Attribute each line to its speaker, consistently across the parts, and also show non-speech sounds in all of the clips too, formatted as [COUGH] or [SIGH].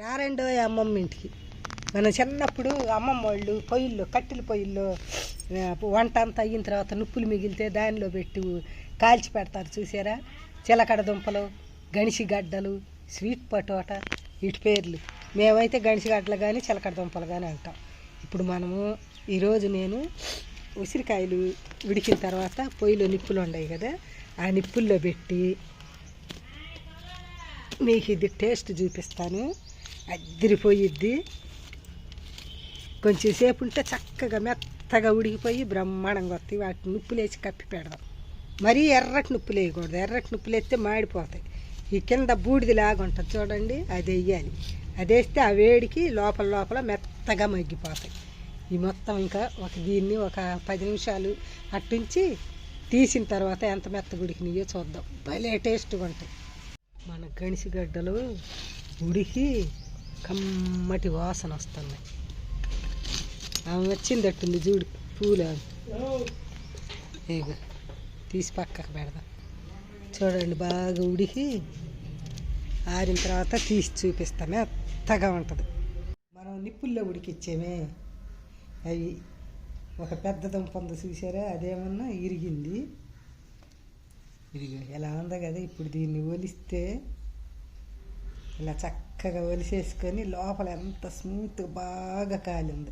Speaker 1: రారండో అమ్మమ్మ ఇంటికి. మనం చిన్నప్పుడు అమ్మమ్మ వాళ్ళు పొయ్యిల్లో కట్టెల పొయ్యిల్లో వంట అంతా అయిన తర్వాత నుప్పులు మిగిలితే దానిలో పెట్టి కాల్చి పెడతారు చూసారా? చిలకడ దుంపలు గడ్డలు స్వీట్ పటోట వీటి పేర్లు. మేమైతే గడ్డలు కానీ చిలకడ దుంపలు కానీ అంటాం. ఇప్పుడు మనము ఈరోజు నేను ఉసిరికాయలు ఉడికిన తర్వాత పొయ్యిలో నిప్పులు ఉన్నాయి కదా ఆ నిప్పుల్లో పెట్టి మీకు ఇది టేస్ట్ చూపిస్తాను. అద్దరిపోయిద్ది కొంచెం సేపు ఉంటే చక్కగా మెత్తగా ఉడికిపోయి బ్రహ్మాండంగా వస్తాయి. వాటిని నుప్పులేసి కప్పి పెడదాం. మరీ ఎర్రటి నుప్పులు వేయకూడదు. ఎర్రటి నుప్పులు వేస్తే మాడిపోతాయి. ఈ కింద బూడిదిలాగా ఉంటుంది చూడండి. అది వేయాలి. అది వేస్తే ఆ వేడికి లోపల లోపల మెత్తగా మగ్గిపోతాయి. ఈ మొత్తం ఇంకా ఒక దీన్ని ఒక పది నిమిషాలు అట్టుంచి తీసిన తర్వాత ఎంత మెత్తగా ఉడికినాయో చూద్దాం. భలే టేస్ట్గా ఉంటాయి. మన గణిసిగడ్డలు ఉడికి కమ్మటి వాసన వస్తున్నాయి. ఆమె వచ్చిందట్టుంది చూడు పూలు ఇక తీసి పక్కకు పెడదాం. చూడండి బాగా ఉడికి ఆరిన తర్వాత తీసి చూపిస్తామే మెత్తగా ఉంటుంది. మనం నిప్పుల్లో ఉడికిచ్చేమే. అవి ఒక పెద్ద దుంప ఉంది చూసారా? అదేమన్నా ఇరిగింది. ఇదిగో ఎలా ఉందో కదా ఇప్పుడు దీన్ని ఒలిస్తే. ఇలా చక్క చక్కగా ఒలిసేసుకొని లోపల ఎంత స్మూత్ బాగా కాలింది.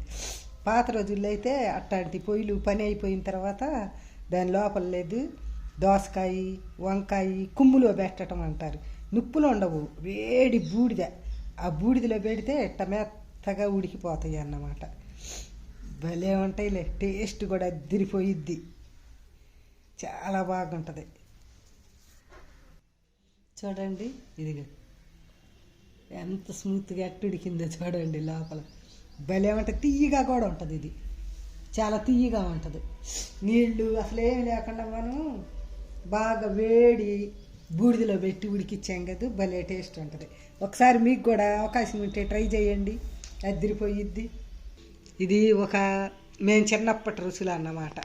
Speaker 1: పాత రోజుల్లో అయితే అట్లాంటి పొయ్యిలు పని అయిపోయిన తర్వాత దాని లోపల లేదు. దోసకాయ వంకాయ కుమ్ములో పెట్టడం అంటారు. నిప్పులు ఉండవు వేడి బూడిద. ఆ బూడిదలో పెడితే ఇట్ట మెత్తగా ఉడికిపోతాయి అన్నమాట. భలే ఉంటాయిలే టేస్ట్ కూడా అదిరిపోయిద్ది చాలా బాగుంటుంది. చూడండి ఇదిగో. ఎంత స్మూత్గా ఎట్టుడికిందో చూడండి లోపల. భలే ఉంటుంది తీయగా కూడా ఉంటుంది ఇది. చాలా తీయగా ఉంటుంది. నీళ్ళు అసలేం లేకుండా మనం బాగా వేడి బూడిదలో పెట్టి ఉడికిచ్చాం కదా భలే టేస్ట్ ఉంటుంది. ఒకసారి మీకు కూడా అవకాశం ఉంటే ట్రై చేయండి. అద్దరిపోయిద్ది ఇది ఒక మేము చిన్నప్పటి రుచులు అన్నమాట.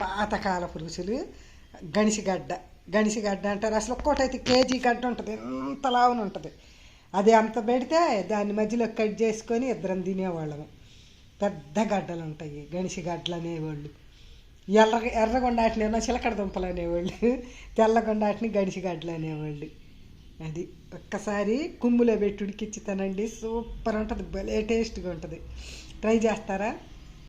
Speaker 1: పాతకాలపు రుచులు. గణిసిగడ్డ గణిసిగడ్డ అంటారు. అసలు ఒక్కోటైతే కేజీ గడ్డ ఉంటుంది. ఎంత లావున ఉంటుంది. అది అంత పెడితే దాన్ని మధ్యలో కట్ చేసుకొని ఇద్దరం తినేవాళ్ళము. పెద్ద గడ్డలు ఉంటాయి గణిసి గడ్డలు అనేవాళ్ళు ఎర్ర ఎర్రగొండాటినేమో చిలకడ దుంపలు అనేవాళ్ళు [LAUGHS] తెల్లగొండాటిని గడిసి గడ్డలు అనేవాళ్ళు అది ఒక్కసారి కుమ్ములో పెట్టి ఉడికిచ్చి తినండి సూపర్ ఉంటుంది భలే టేస్ట్గా ఉంటుంది ట్రై చేస్తారా?